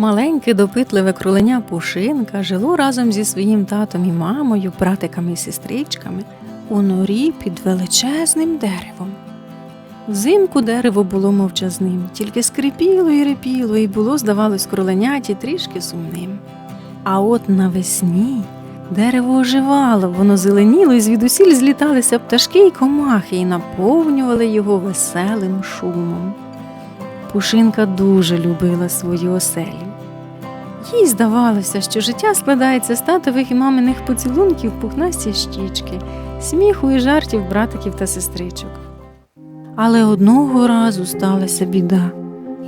Маленьке допитливе кроленя Пушинка жило разом зі своїм татом і мамою, братиками і сестричками у норі під величезним деревом. Взимку дерево було мовчазним, тільки скрипіло і репіло, і було, здавалось, кроленяті трішки сумним. А от навесні дерево оживало, воно зеленіло, і звідусіль зліталися пташки й комахи і наповнювали його веселим шумом. Пушинка дуже любила свою оселю. Їй здавалося, що життя складається з татових і маминих поцілунків, пухнасті щічки, сміху і жартів братиків та сестричок. Але одного разу сталася біда.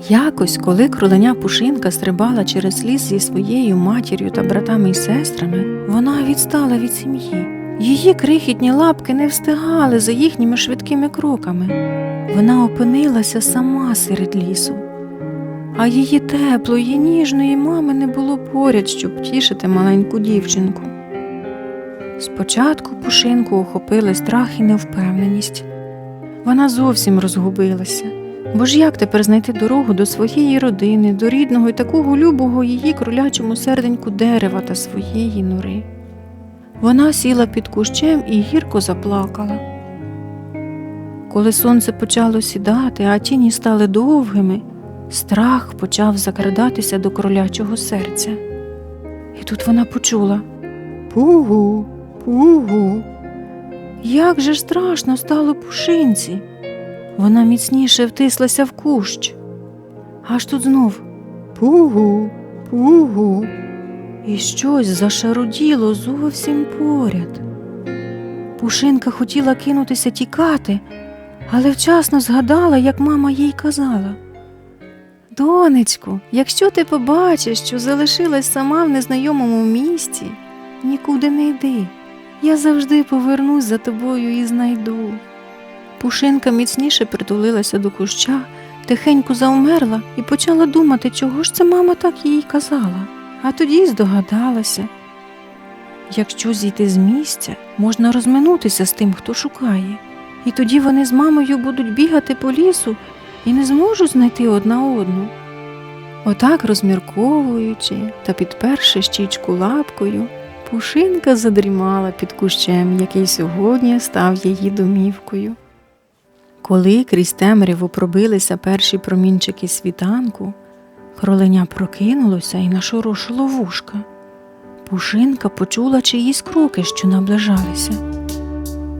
Якось, коли кроленя Пушинка стрибала через ліс зі своєю матір'ю та братами й сестрами, вона відстала від сім'ї. Її крихітні лапки не встигали за їхніми швидкими кроками. Вона опинилася сама серед лісу, а її теплої, ніжної мами не було поряд, щоб тішити маленьку дівчинку. Спочатку пушинку охопили страх і невпевненість. Вона зовсім розгубилася. Бо ж як тепер знайти дорогу до своєї родини, до рідного і такого любого її кролячому серденьку дерева та своєї нори? Вона сіла під кущем і гірко заплакала. Коли сонце почало сідати, а тіні стали довгими, страх почав закрадатися до кролячого серця. І тут вона почула Пугу, пугу. Як же страшно стало пушинці. Вона міцніше втислася в кущ. Аж тут знов Пугу, пугу. І щось зашаруділо зовсім поряд. Пушинка хотіла кинутися тікати, але вчасно згадала, як мама їй казала. Донечку, якщо ти побачиш, що залишилась сама в незнайомому місці, нікуди не йди. Я завжди повернусь за тобою і знайду. Пушинка міцніше притулилася до куща, тихенько завмерла і почала думати, чого ж це мама так їй казала. А тоді здогадалася. Якщо зійти з місця, можна розминутися з тим, хто шукає, і тоді вони з мамою будуть бігати по лісу і не зможуть знайти одна одну. Отак, розмірковуючи та підперши щічку лапкою, Пушинка задрімала під кущем, який сьогодні став її домівкою. Коли крізь темряву пробилися перші промінчики світанку, кроленя прокинулося і нашорошило вушка. Пушинка почула чиїсь кроки, що наближалися.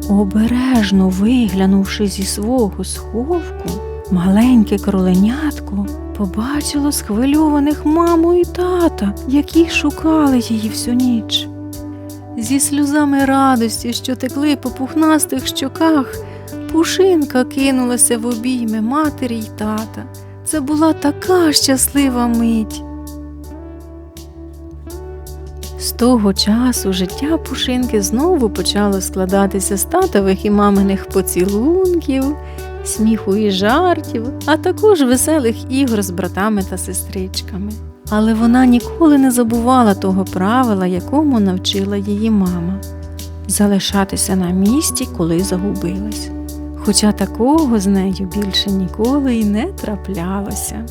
Обережно виглянувши зі свого сховку, маленьке кроленятко побачило схвильованих маму і тата, які шукали її всю ніч. Зі сльозами радості, що текли по пухнастих щоках, Пушинка кинулася в обійми матері й тата. Це була така щаслива мить. З того часу життя Пушинки знову почало складатися з татових і маминих поцілунків, сміху і жартів, а також веселих ігор з братами та сестричками. Але вона ніколи не забувала того правила, якому навчила її мама залишатися на місці, коли загубилась. Хоча такого з нею більше ніколи й не траплялося.